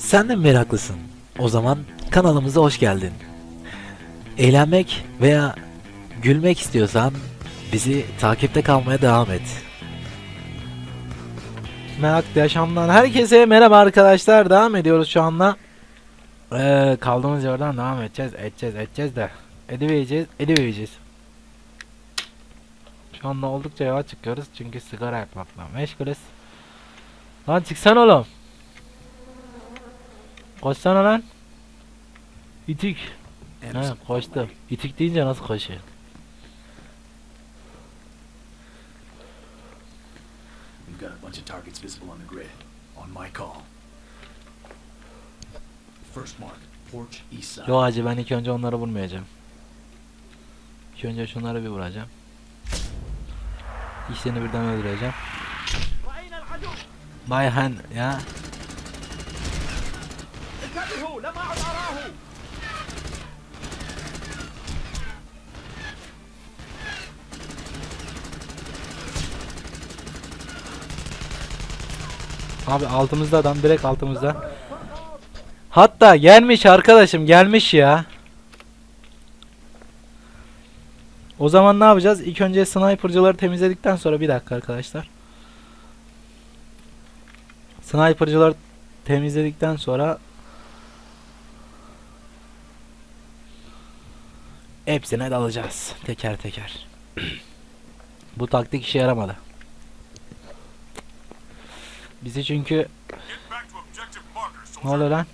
Sen de mi meraklısın? O zaman kanalımıza hoş geldin. Eğlenmek veya gülmek istiyorsan bizi takipte kalmaya devam et. Meraklı yaşamdan herkese merhaba arkadaşlar. Devam ediyoruz şu anda. Ee, kaldığımız yerden devam edeceğiz, edeceğiz, edeceğiz de. Edivereceğiz, edivereceğiz. Şu anda oldukça yavaş çıkıyoruz çünkü sigara yakmakla meşgulüz. Lan çıksana oğlum. Koşsana lan. İtik. He koştu. İtik deyince nasıl koşuyor? We've got a bunch of targets visible on the grid. On my call. First mark, porch east side. Yo hacı ben ilk önce onları vurmayacağım. İlk önce şunları bir vuracağım. İkisini birden öldüreceğim. Bayhan ya. Abi altımızda adam direkt altımızda. Hatta gelmiş arkadaşım gelmiş ya. O zaman ne yapacağız? İlk önce sniper'cıları temizledikten sonra bir dakika arkadaşlar. Sniper'cıları temizledikten sonra hepsine dalacağız teker teker. Bu taktik işe yaramadı. Bizi çünkü ne oluyor lan?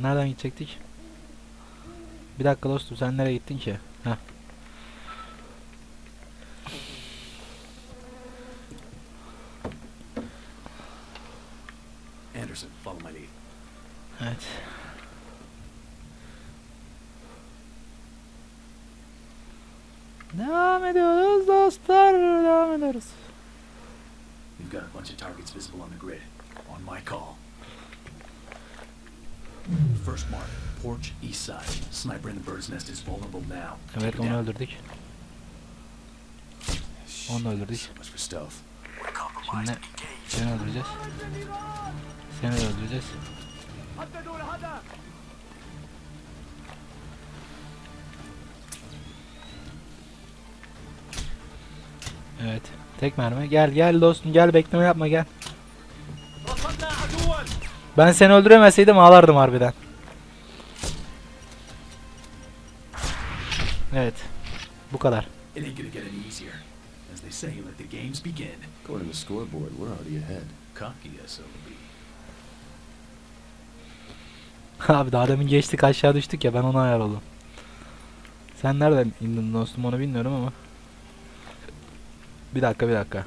Nereden gidecektik? Bir dakika dostum sen nereye gittin ki? Heh. Anderson, follow my lead. Evet. Devam ediyoruz dostlar. Devam ediyoruz. got a bunch of targets visible on the grid. On my call. First mark, porch east side. Sniper in the bird's nest is vulnerable now. Evet onu öldürdük. Onu öldürdük. Şimdi seni öldüreceğiz. Seni de öldüreceğiz. Evet. Tek mermi. Gel gel dostum gel bekleme yapma gel. Ben seni öldüremeseydim ağlardım harbiden. Evet. Bu kadar. Abi daha demin geçtik aşağı düştük ya ben ona ayar oldum. Sen nereden indin dostum onu bilmiyorum ama. Bir dakika bir dakika.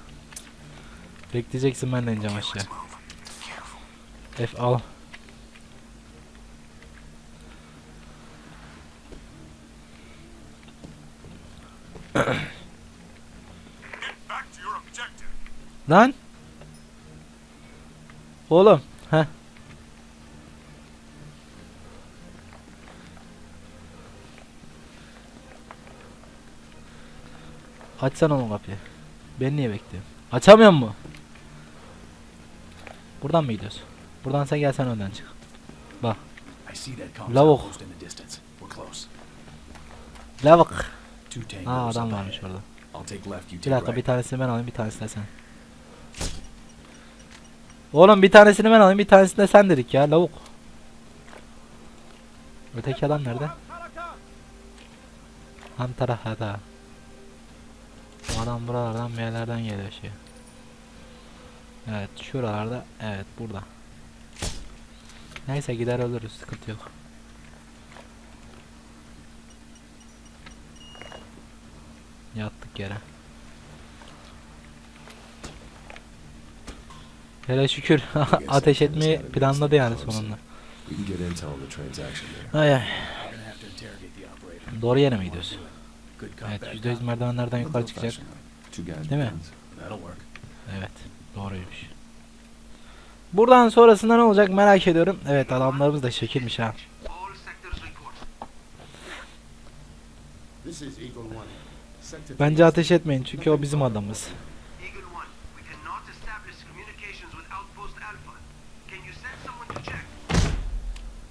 Bekleyeceksin ben de ineceğim aşağı. F al. Lan. Oğlum. Heh. Açsana oğlum kapıyı. Ben niye bekliyorum? Açamıyor mu? Buradan mı gidiyoruz? Buradan sen gelsen önden çık. Bak. Lavuk. Lavuk. Aa adam varmış orada. Bir dakika bir tanesini ben alayım bir tanesini de sen. Oğlum bir tanesini ben alayım bir tanesini de sen dedik ya lavuk. Öteki adam nerede? Ham tarafta. Adam buralardan bir yerlerden geliyor şey. Evet şuralarda evet burada. Neyse gider ölürüz sıkıntı yok. Yattık yere. Hele şükür ateş etmeyi planladı yani sonunda. Ay ay. Doğru yere mi gidiyoruz? Evet bad %100 cop. merdivenlerden yukarı çıkacak. Değil mi? Evet, doğruymuş. Buradan sonrasında ne olacak merak ediyorum. Evet, adamlarımız da şekilmiş ha. Bence ateş etmeyin çünkü o bizim adamımız.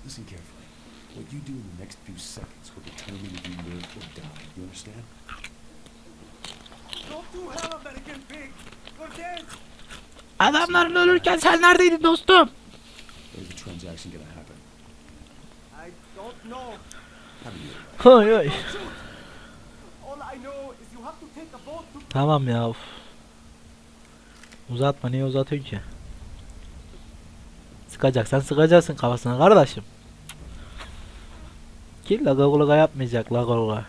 Listen carefully. What you do in the next few seconds will determine if you live or die. You understand? Go to hell, American pig! You're dead! Adamların ölürken sen neredeydin dostum? Where's the transaction gonna happen? I don't know. Oy oy. All I know is you have to take a boat to Tamam ya of. Uzatma niye uzatıyorsun ki? Sıkacaksan sıkacaksın kafasına kardeşim. Ki laga gulaga yapmayacak laga gulaga.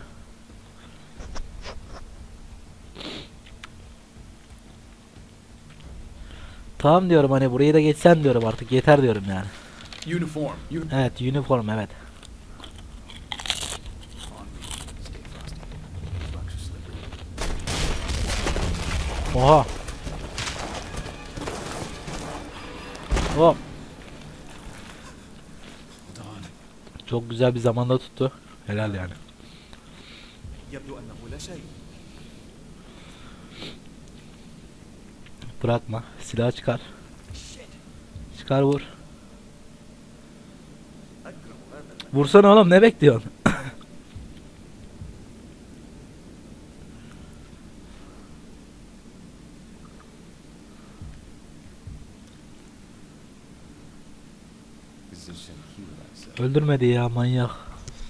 Tamam diyorum hani burayı da geçsen diyorum artık yeter diyorum yani. Uniform. Uni- Evet uniform evet. Oha. Hop. Hold on. Çok güzel bir zamanda tuttu. Helal yani. Bırakma. Silah çıkar. Çıkar vur. Vursana oğlum ne bekliyorsun? Öldürmedi ya manyak.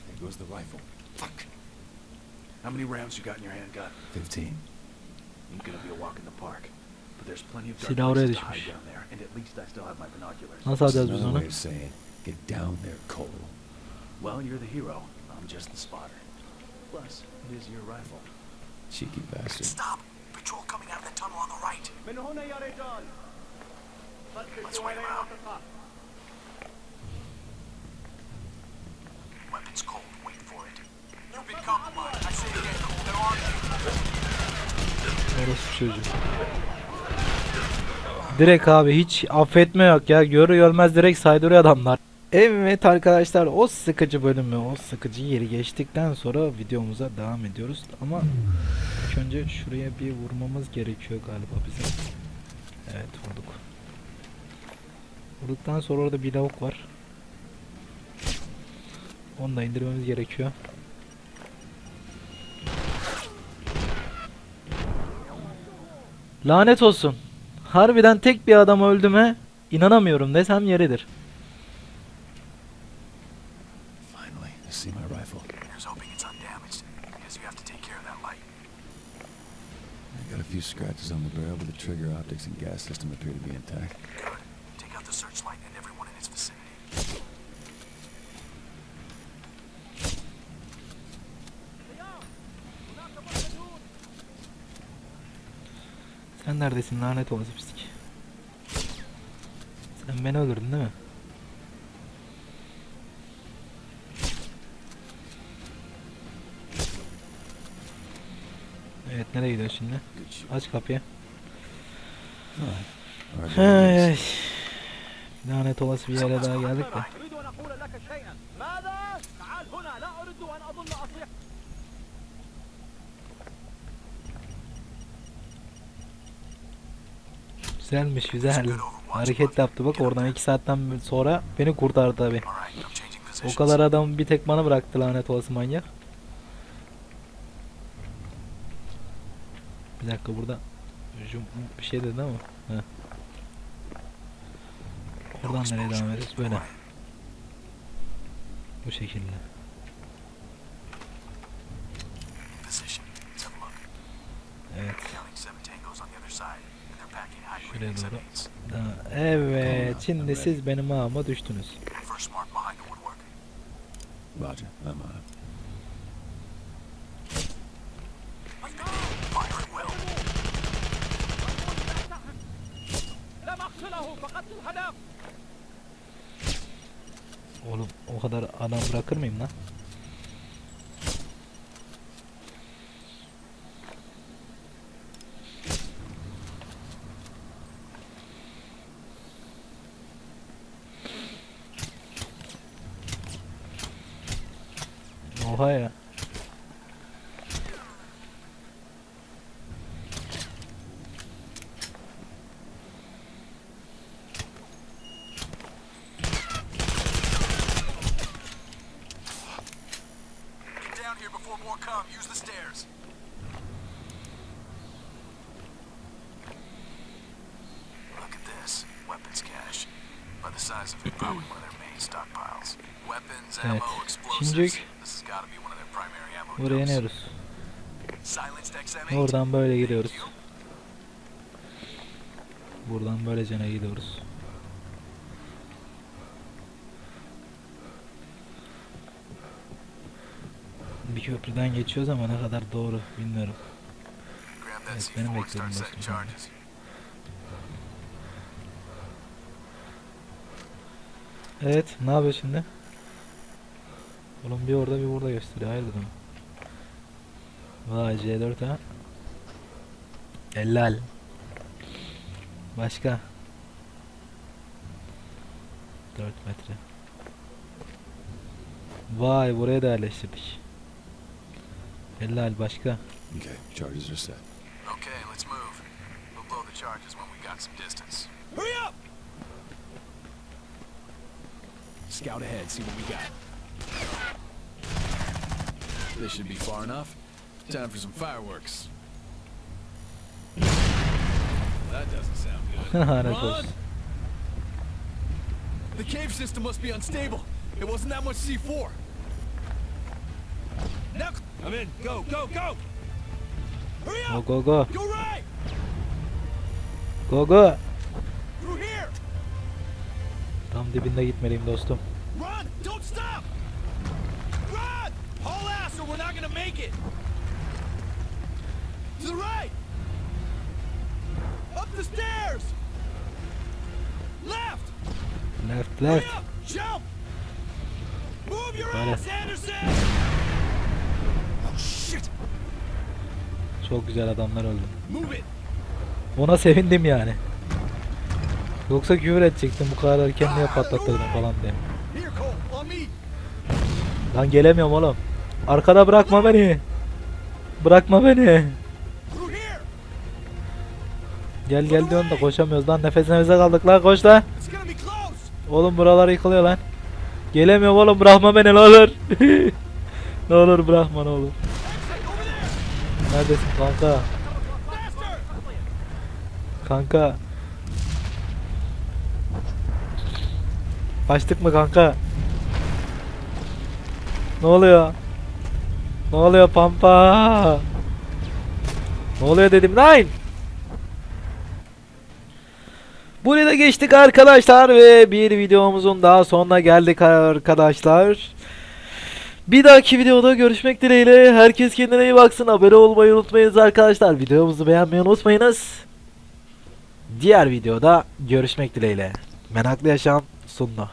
There goes the rifle. Fuck. How many rounds you got in your handgun? 15. Ain't gonna be a walk in the park. But there's plenty of dark places to hide down there, and at least I still have my binoculars. Nasıl alacağız biz onu? saying, get down there, Cole. Well, you're the hero. I'm just the spotter. Plus, it is your rifle. Cheeky bastard. Stop! Patrol coming out of the tunnel on the right. Let's wait out. Orası çocuğu. Direkt abi hiç affetme yok ya. Görü görmez direkt saydırıyor adamlar. Evet arkadaşlar o sıkıcı bölümü, o sıkıcı yeri geçtikten sonra videomuza devam ediyoruz. Ama ilk önce şuraya bir vurmamız gerekiyor galiba bizim. Evet vurduk. Vurduktan sonra orada bir lavuk var. Onu da indirmemiz gerekiyor. Lanet olsun. Harbiden tek bir adam öldüme inanamıyorum desem yeridir. Finally, I see my rifle. Here's hoping it's undamaged, because you have to take care of that light. I got a few scratches on the barrel, but the trigger optics and gas system appear to be intact. Good. Take out the searchlight and everyone in its vicinity. Sen neredesin lanet olası pislik. Sen beni öldürdün değil mi? Evet nereye gidiyor şimdi? Aç kapıyı. İs. Lanet olası bir yere daha geldik de. Güzelmiş güzel. Hareket yaptı bak oradan 2 saatten sonra beni kurtardı tabi. O kadar adam bir tek bana bıraktı lanet olası manyak. Bir dakika burada bir şey dedi ama. Heh. Oradan nereye devam ederiz? Böyle. Bu şekilde. Evet. Şuraya doğru. Ha, evet. Şimdi siz benim ağıma düştünüz. Roger, I'm. Oğlum o kadar adam bırakır mıyım lan? Primary ammo buraya iniyoruz. Silenced XM8. Oradan böyle gidiyoruz. Buradan böylecene gidiyoruz. Bir köprüden geçiyoruz ama ne kadar doğru bilmiyorum. Evet, C4 benim setting dostum. Evet, ne yapıyor şimdi? Oğlum bir orada bir burada gösteriyor. Hayırdır mı? Vay C4 ha. Helal. Başka. 4 metre. Vay buraya da yerleştirdik. Helal başka. Okay, charges are set. Okay, let's move. We'll blow the charges when we got some distance. Hurry up! Scout ahead, see what we got. This should be far enough. Time for some fireworks. That doesn't sound good. Lanet Run! The cave system must be unstable. It wasn't that much C4. Now, I'm in. Go, go, go! Hurry up! go go. Go right! Go go. Through here! Tam dibinde gitmeliyim dostum. Run! Don't stop! Run! Haul ass or we're not gonna make it! To the right! Up the stairs! Left! Left Hurry left. up! Jump! Move your ass, Anderson! Çok güzel adamlar öldü. Ona sevindim yani. Yoksa küfür edecektim bu kadar erken niye patlattırdın falan diye. Lan gelemiyorum oğlum. Arkada bırakma beni. Bırakma beni. Gel gel diyorsun da koşamıyoruz lan nefes nefese kaldık lan koş lan. Oğlum buralar yıkılıyor lan. Gelemiyorum oğlum bırakma beni ne olur. ne olur bırakma ne olur. Neredesin kanka? Kanka. Kaçtık mı kanka? Ne oluyor? Ne oluyor pampa? Ne oluyor dedim lan? Buraya da geçtik arkadaşlar ve bir videomuzun daha sonuna geldik arkadaşlar. Bir dahaki videoda görüşmek dileğiyle. Herkes kendine iyi baksın. Abone olmayı unutmayınız arkadaşlar. Videomuzu beğenmeyi unutmayınız. Diğer videoda görüşmek dileğiyle. Menaklı Yaşam sundu.